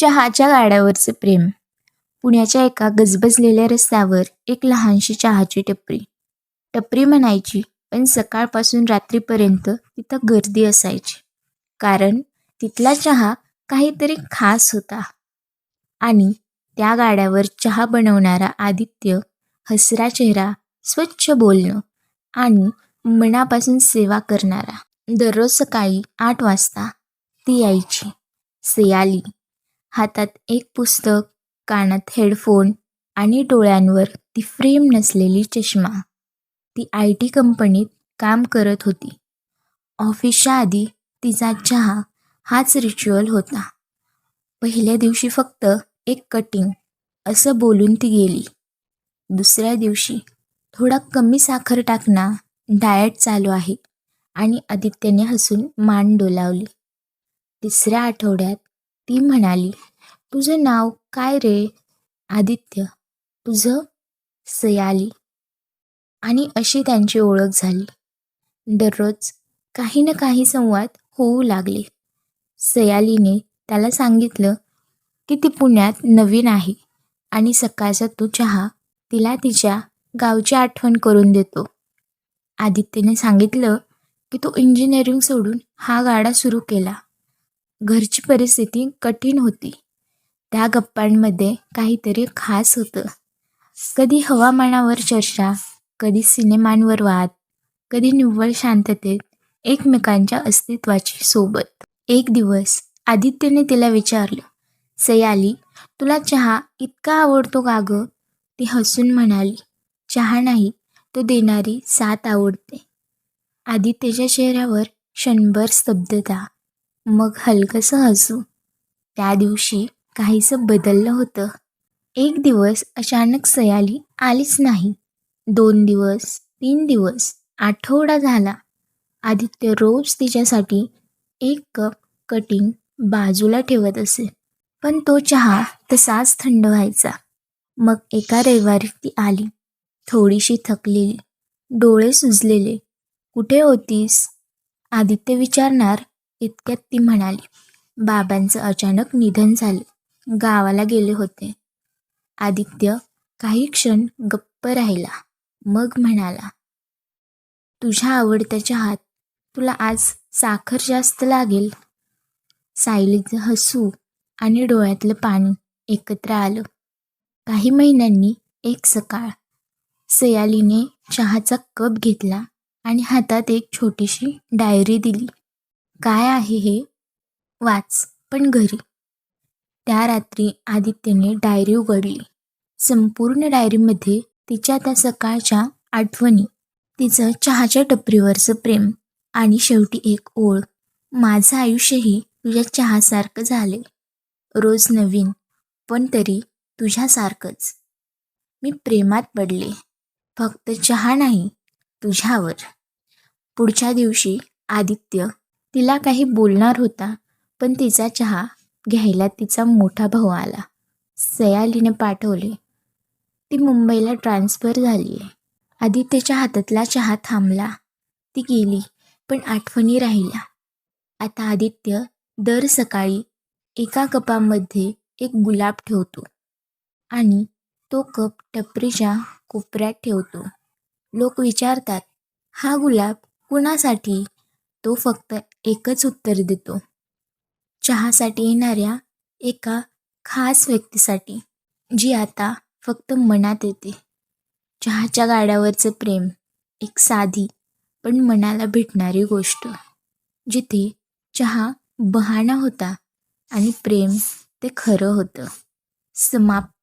चहाच्या गाड्यावरचं प्रेम. पुण्याच्या एका गजबजलेल्या रस्त्यावर एक लहानशी चहाची टपरी. टपरी म्हणायची पण सकाळपासून रात्रीपर्यंत तिथं गर्दी असायची. कारण तिथला चहा काहीतरी खास होता. आणि त्या गाड्यावर चहा बनवणारा आदित्य हसरा चेहरा स्वच्छ बोलणं आणि मनापासून सेवा करणारा दररोज सकाळी आठ वाजता ती यायची. सेयाली हातात एक पुस्तक कानात हेडफोन आणि डोळ्यांवर ती फ्रेम नसलेली चष्मा. ती आय टी कंपनीत काम करत होती. ऑफिसच्या आधी तिचा चहा हाच रिच्युअल होता. पहिल्या दिवशी फक्त एक कटिंग असं बोलून ती गेली. दुसऱ्या दिवशी थोडा कमी साखर टाकना डाएट चालू आहे आणि आदित्यने हसून मान डोलावली. तिसऱ्या आठवड्यात ती म्हणाली तुझं नाव काय रे आदित्य? तुझं? सयाली. आणि अशी त्यांची ओळख झाली. दररोज काही ना काही संवाद होऊ लागले. सयालीने त्याला सांगितलं की ती पुण्यात नवीन आहे आणि सकाळचा तो चहा तिला तिच्या गावची आठवण करून देतो. आदित्यने सांगितलं की तो इंजिनिअरिंग सोडून हा गाडा सुरू केला. घरची परिस्थिती कठीण होती. त्या गप्पांमध्ये काहीतरी खास होतं. कधी हवामानावर चर्चा कधी सिनेमांवर वाद कधी निव्वळ शांततेत एकमेकांच्या अस्तित्वाची सोबत. एक दिवस आदित्यने तिला विचारलं सयाली तुला चहा इतका आवडतो का गं? ती हसून म्हणाली चहा नाही तो देणारी साथ आवडते. आदित्यच्या चेहऱ्यावर क्षणभर स्तब्धता मग हलकंसं हसू. त्या दिवशी काहीसं बदललं होतं. एक दिवस अचानक सयाली आलीच नाही. दोन दिवस तीन दिवस आठवडा झाला. आदित्य रोज तिच्यासाठी एक कप कटिंग बाजूला ठेवत असे. पण तो चहा तसाच थंड व्हायचा. मग एका रविवारी ती आली. थोडीशी थकलेली. डोळे सुजलेले. कुठे होतीस? आदित्य विचारणार इतक्यात ती म्हणाली बाबांचं अचानक निधन झाले. गावाला गेले होते. आदित्य काही क्षण गप्प राहिला. मग म्हणाला तुझ्या आवडत्या चहात तुला आज साखर जास्त लागेल. सायलीचं हसू आणि डोळ्यातलं पाणी एकत्र आलं. काही महिन्यांनी एक सकाळ सयालीने चहाचा कप घेतला आणि हातात एक छोटीशी डायरी दिली. काय आहे हे? वाच. पण घरी. त्या रात्री आदित्यने डायरी उघडली. संपूर्ण डायरीमध्ये तिच्या त्या सकाळच्या आठवणी तिचं चहाच्या टपरीवरचं प्रेम आणि शेवटी एक ओळ. माझं आयुष्यही तुझ्या चहासारखं झाले रोज नवीन पण तरी तुझ्यासारखंच. मी प्रेमात पडले. फक्त चहा नाही तुझ्यावर. पुढच्या दिवशी आदित्य तिला काही बोलणार होता पण तिचा चहा घ्यायला तिचा मोठा भाऊ आला. सयालीने पाठवले. ती मुंबईला ट्रान्सफर झाली आहे. आदित्यच्या हातातला चहा थांबला. ती गेली पण आठवणी राहिल्या. आता आदित्य दर सकाळी एका कपामध्ये एक गुलाब ठेवतो आणि तो कप टपरीच्या कोपऱ्यात ठेवतो. लोक विचारतात हा गुलाब कुणासाठी? तो फक्त एकच उत्तर देतो. चहासाठी येणाऱ्या एका खास व्यक्तीसाठी जी आता फक्त मनात येते. चहाच्या गाड्यावरचं प्रेम एक साधी पण मनाला भेटणारी गोष्ट जिथे चहा बहाणा होता आणि प्रेम ते खरं होतं. समाप्त.